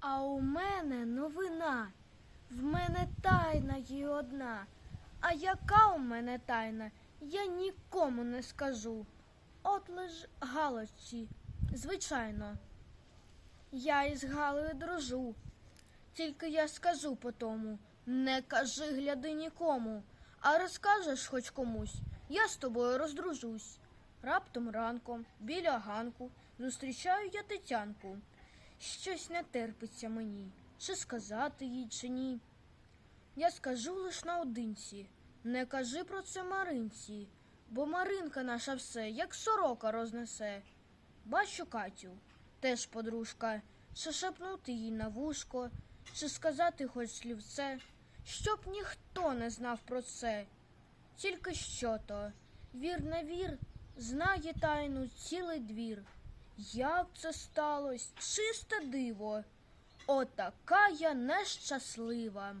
А у мене новина. В мене тайна є одна. А яка у мене тайна, я нікому не скажу. От лиш Галочці, звичайно. Я із Галею дружу. Тільки я скажу по тому, не кажи гляди нікому, а розкажеш хоч комусь, я з тобою роздружусь. Раптом ранком, біля ганку, зустрічаю я Тетянку. Щось не терпиться мені, чи сказати їй, чи ні. Я скажу лиш наодинці, не кажи про це Маринці, бо Маринка наша все, як сорока рознесе. Бачу Катю, теж подружка, чи шепнути їй на вушко, чи сказати хоч слівце, щоб ніхто не знав про це. Тільки що то, вір на вір, знає тайну цілий двір. Як це сталось, чисте диво, отака я нещаслива.